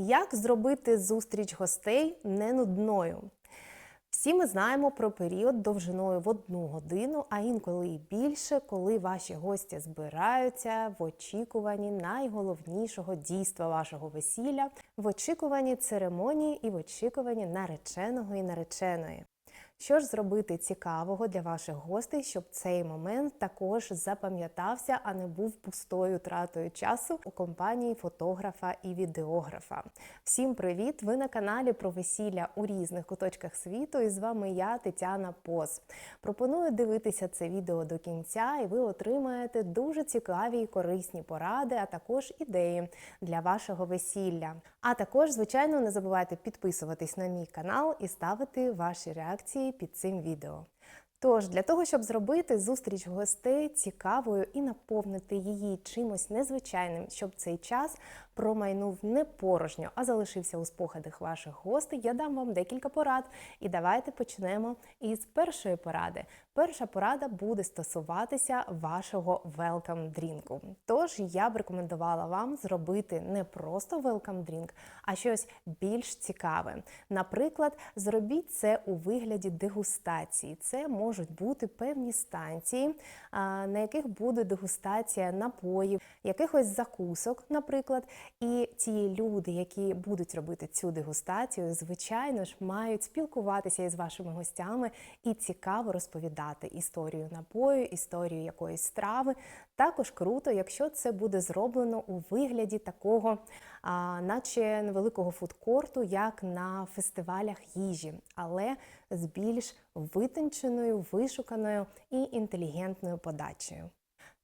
Як зробити зустріч гостей не нудною? Всі ми знаємо про період довжиною в одну годину, а інколи і більше, коли ваші гості збираються в очікуванні найголовнішого дійства вашого весілля, в очікуванні церемонії і в очікуванні нареченого і нареченої. Що ж зробити цікавого для ваших гостей, щоб цей момент також запам'ятався, а не був пустою тратою часу у компанії фотографа і відеографа? Всім привіт! Ви на каналі про весілля у різних куточках світу. І з вами я, Тетяна Поз. Пропоную дивитися це відео до кінця, і ви отримаєте дуже цікаві і корисні поради, а також ідеї для вашого весілля. А також, звичайно, не забувайте підписуватись на мій канал і ставити ваші реакції під цим відео. Тож, для того, щоб зробити зустріч гостей цікавою і наповнити її чимось незвичайним, щоб цей час промайнув не порожньо, а залишився у спогадах ваших гостей, я дам вам декілька порад. І давайте почнемо із першої поради. Перша порада буде стосуватися вашого welcome дрінку. Тож я б рекомендувала вам зробити не просто welcome drink, а щось більш цікаве. Наприклад, зробіть це у вигляді дегустації. Це можуть бути певні станції, на яких буде дегустація напоїв, якихось закусок, наприклад. І ті люди, які будуть робити цю дегустацію, звичайно ж, мають спілкуватися із вашими гостями і цікаво розповідати історію напою, історію якоїсь страви. Також круто, якщо це буде зроблено у вигляді такого, а, наче невеликого фудкорту, як на фестивалях їжі, але з більш витонченою, вишуканою і інтелігентною подачею.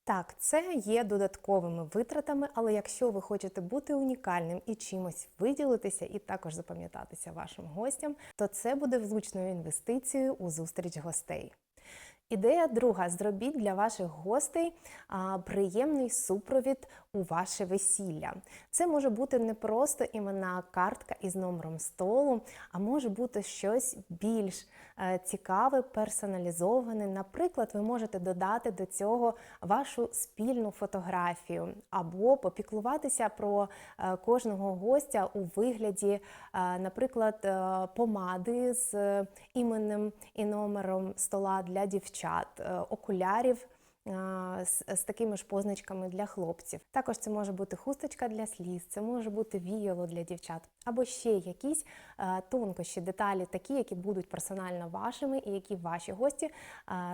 Так, це є додатковими витратами, але якщо ви хочете бути унікальним і чимось виділитися, і також запам'ятатися вашим гостям, то це буде влучною інвестицією у зустріч гостей. Ідея друга: зробіть для ваших гостей приємний супровід у ваше весілля. Це може бути не просто іменна картка із номером столу, а може бути щось більш е, цікаве, персоналізоване. Наприклад, ви можете додати до цього вашу спільну фотографію, або попіклуватися про е, кожного гостя у вигляді, е, наприклад, помади з іменем і номером стола для дівчат, окулярів. З, з такими ж позначками для хлопців. Також це може бути хусточка для сліз, це може бути віяло для дівчат, або ще якісь тонкощі, деталі, такі, які будуть персонально вашими, і які ваші гості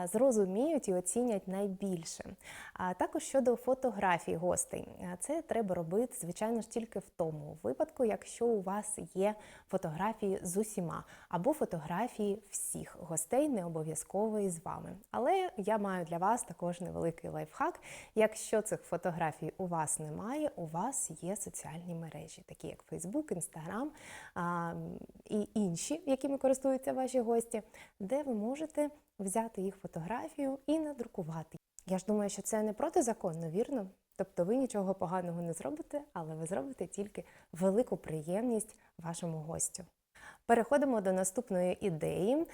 зрозуміють і оцінять найбільше. А також щодо фотографій гостей, це треба робити, звичайно ж, тільки в тому випадку, якщо у вас є фотографії з усіма, або фотографії всіх гостей, не обов'язково із вами. Але я маю для вас також невеликий лайфхак. Якщо цих фотографій у вас немає, у вас є соціальні мережі, такі як Facebook, Instagram а, і інші, якими користуються ваші гості, де ви можете взяти їх фотографію і надрукувати. Я ж думаю, що це не протизаконно, вірно? Тобто ви нічого поганого не зробите, але ви зробите тільки велику приємність вашому гостю. Переходимо до наступної ідеї.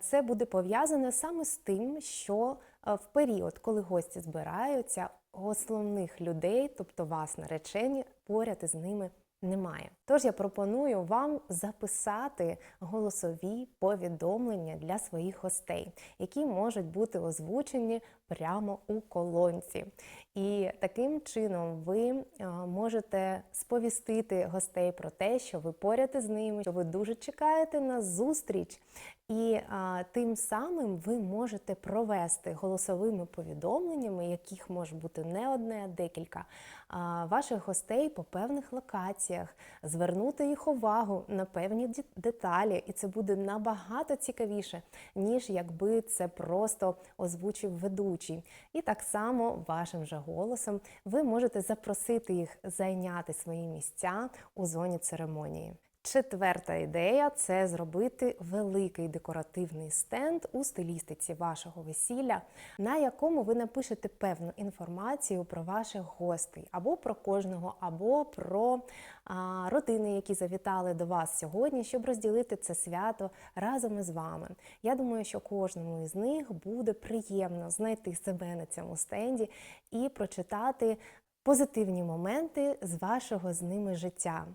Це буде пов'язане саме з тим, що в період, коли гості збираються, основних людей, тобто вас, наречені, поряд із ними немає. Тож я пропоную вам записати голосові повідомлення для своїх гостей, які можуть бути озвучені прямо у колонці. І таким чином ви е, можете сповістити гостей про те, що ви поряд із ними, що ви дуже чекаєте на зустріч. І а, тим самим ви можете провести голосовими повідомленнями, яких може бути не одне, а декілька а, ваших гостей по певних локаціях, звернути їх увагу на певні деталі, і це буде набагато цікавіше, ніж якби це просто озвучив ведучий. І так само вашим же голосом ви можете запросити їх зайняти свої місця у зоні церемонії. Четверта ідея це зробити великий декоративний стенд у стилістиці вашого весілля, на якому ви напишете певну інформацію про ваших гостей, або про кожного, або про а, родини, які завітали до вас сьогодні, щоб розділити це свято разом із вами. Я думаю, що кожному із них буде приємно знайти себе на цьому стенді і прочитати позитивні моменти з вашого з ними життя.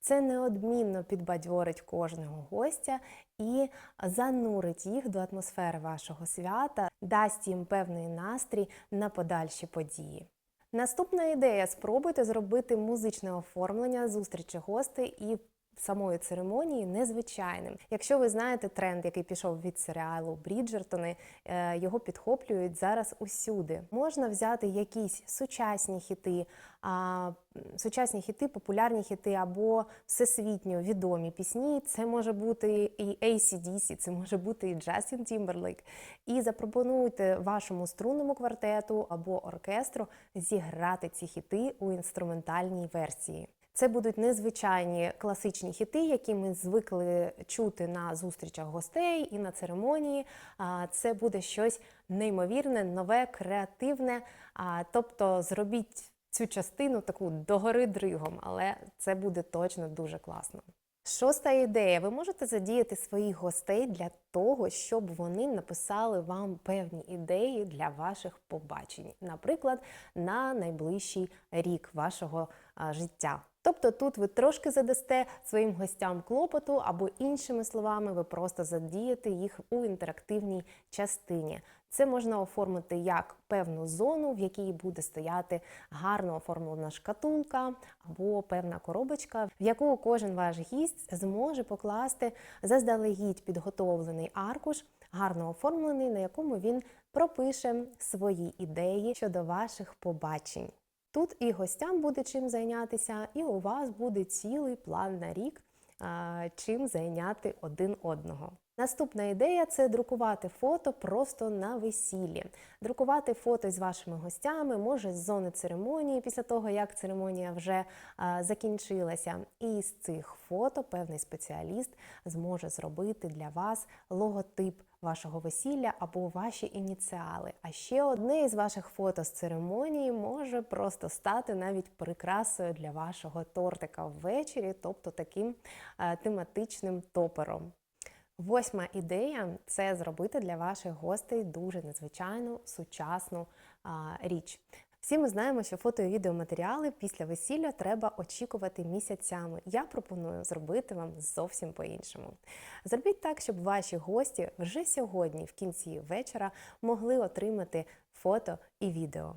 Це неодмінно підбадьорить кожного гостя і занурить їх до атмосфери вашого свята, дасть їм певний настрій на подальші події. Наступна ідея спробуйте зробити музичне оформлення зустрічі гостей і самої церемонії незвичайним. Якщо ви знаєте тренд, який пішов від серіалу Бріджертони, е, його підхоплюють зараз усюди. Можна взяти якісь сучасні хіти, а, сучасні хіти, популярні хіти або всесвітньо відомі пісні. Це може бути і ACDC, це може бути і Джастін Тімберлейк. І запропонуйте вашому струнному квартету або оркестру зіграти ці хіти у інструментальній версії. Це будуть незвичайні класичні хіти, які ми звикли чути на зустрічах гостей і на церемонії. Це буде щось неймовірне, нове, креативне. Тобто зробіть цю частину таку догори дригом, але це буде точно дуже класно. Шоста ідея. Ви можете задіяти своїх гостей для того, щоб вони написали вам певні ідеї для ваших побачень, наприклад, на найближчий рік вашого життя. Тобто тут ви трошки задасте своїм гостям клопоту, або іншими словами, ви просто задієте їх у інтерактивній частині. Це можна оформити як певну зону, в якій буде стояти гарно оформлена шкатулка або певна коробочка, в яку кожен ваш гість зможе покласти заздалегідь підготовлений аркуш, гарно оформлений, на якому він пропише свої ідеї щодо ваших побачень. Тут і гостям буде чим зайнятися, і у вас буде цілий план на рік, чим зайняти один одного. Наступна ідея це друкувати фото просто на весіллі. Друкувати фото з вашими гостями, може з зони церемонії, після того як церемонія вже а, закінчилася. І з цих фото певний спеціаліст зможе зробити для вас логотип вашого весілля або ваші ініціали. А ще одне із ваших фото з церемонії може просто стати навіть прикрасою для вашого тортика ввечері, тобто таким тематичним топером. Восьма ідея це зробити для ваших гостей дуже незвичайну сучасну а, річ. Всі ми знаємо, що фото і відеоматеріали після весілля треба очікувати місяцями. Я пропоную зробити вам зовсім по-іншому. Зробіть так, щоб ваші гості вже сьогодні, в кінці вечора, могли отримати фото і відео.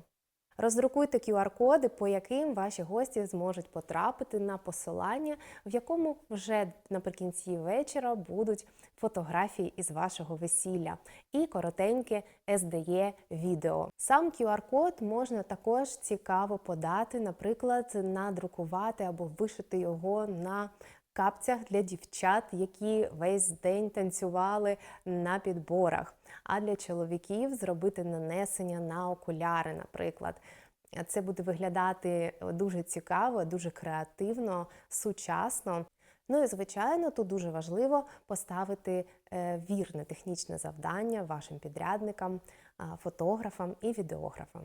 Роздрукуйте QR-коди, по яким ваші гості зможуть потрапити на посилання, в якому вже наприкінці вечора будуть фотографії із вашого весілля і коротеньке SDE відео. Сам QR-код можна також цікаво подати, наприклад, надрукувати або вишити його на капцях для дівчат, які весь день танцювали на підборах. А для чоловіків зробити нанесення на окуляри, наприклад. Це буде виглядати дуже цікаво, дуже креативно, сучасно. Ну і звичайно, тут дуже важливо поставити е, вірне технічне завдання вашим підрядникам, фотографам і відеографам.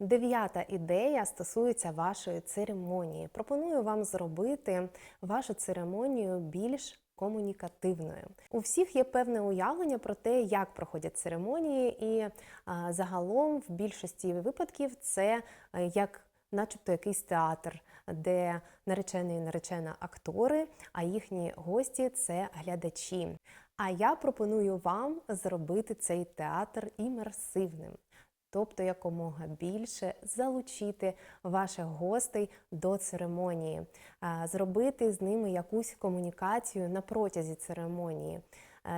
Дев'ята ідея стосується вашої церемонії. Пропоную вам зробити вашу церемонію більш комунікативною. У всіх є певне уявлення про те, як проходять церемонії, і а, загалом в більшості випадків це як, начебто, якийсь театр, де наречений і наречена актори, а їхні гості це глядачі. А я пропоную вам зробити цей театр імерсивним тобто якомога більше залучити ваших гостей до церемонії, зробити з ними якусь комунікацію на протязі церемонії.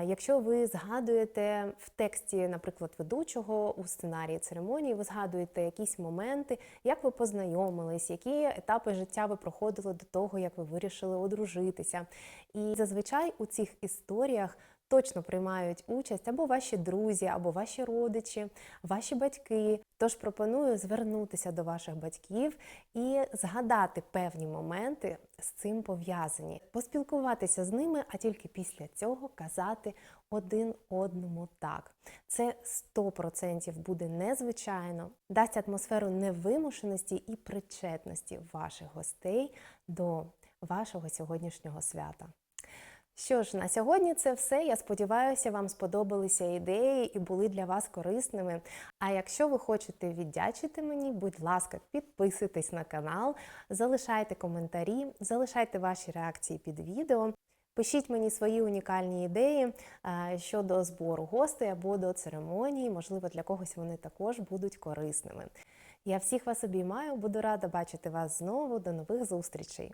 Якщо ви згадуєте в тексті, наприклад, ведучого у сценарії церемонії, ви згадуєте якісь моменти, як ви познайомились, які етапи життя ви проходили до того, як ви вирішили одружитися. І зазвичай у цих історіях точно приймають участь або ваші друзі, або ваші родичі, ваші батьки. Тож пропоную звернутися до ваших батьків і згадати певні моменти з цим пов'язані, поспілкуватися з ними, а тільки після цього казати один одному так. Це 100% буде незвичайно, дасть атмосферу невимушеності і причетності ваших гостей до вашого сьогоднішнього свята. Що ж, на сьогодні це все. Я сподіваюся, вам сподобалися ідеї і були для вас корисними. А якщо ви хочете віддячити мені, будь ласка, підписуйтесь на канал, залишайте коментарі, залишайте ваші реакції під відео. Пишіть мені свої унікальні ідеї е, щодо збору гостей або до церемонії. Можливо, для когось вони також будуть корисними. Я всіх вас обіймаю, буду рада бачити вас знову. До нових зустрічей!